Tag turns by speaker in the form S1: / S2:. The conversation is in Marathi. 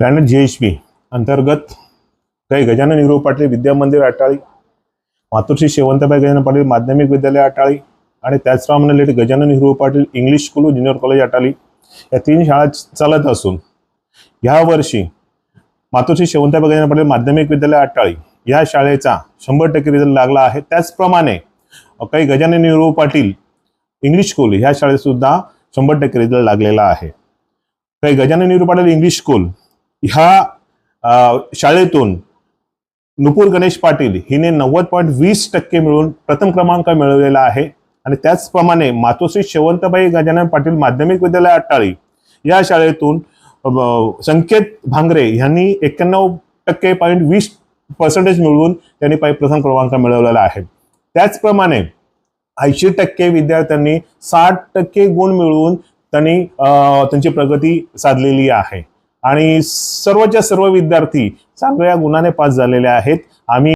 S1: प्लॅनेट जी एच पी अंतर्गत काही गजानन निरू पाटील विद्या मंदिर अटाळी मातोश्री शेवंतबाई गजानन पाटील माध्यमिक विद्यालय अटाळी आणि त्याचप्रमाणे late Gajanan Nehru Patil English school junior college Atali या तीन शाळा चालत असून ह्या वर्षी मातोश्री शेवंतबाई गजानन पाटील माध्यमिक विद्यालय अटाळी या शाळेचा शंभर टक्के रिझल्ट लागला आहे. त्याचप्रमाणे काही गजानन नेहरू पाटील इंग्लिश स्कूल ह्या शाळेत सुद्धा शंभर टक्के रिझल्ट लागलेला आहे. काही गजानन नेहरू पाटील इंग्लिश स्कूल ह्या शाळेतून नुपूर गणेश पाटील हिने नव्वद पॉईंट वीस टक्के मिळून प्रथम क्रमांक मिळवलेला आहे. आणि त्याचप्रमाणे मातोश्री शेवंतबाई गजानन पाटील माध्यमिक विद्यालय अट्टाळी या शाळेतून संकेत भांगरे यांनी एक्क्याण्णव टक्के पॉईंट वीस पर्सेंटेज मिळवून त्यांनी पाय प्रथम क्रमांक मिळवलेला आहे. त्याचप्रमाणे ऐंशी टक्के विद्यार्थ्यांनी साठ टक्के गुण मिळवून त्यांनी त्यांची प्रगती साधलेली आहे. आणि सर्वच्या सर्व विद्यार्थी चांगल्या गुणाने पास झालेले आहेत. आम्ही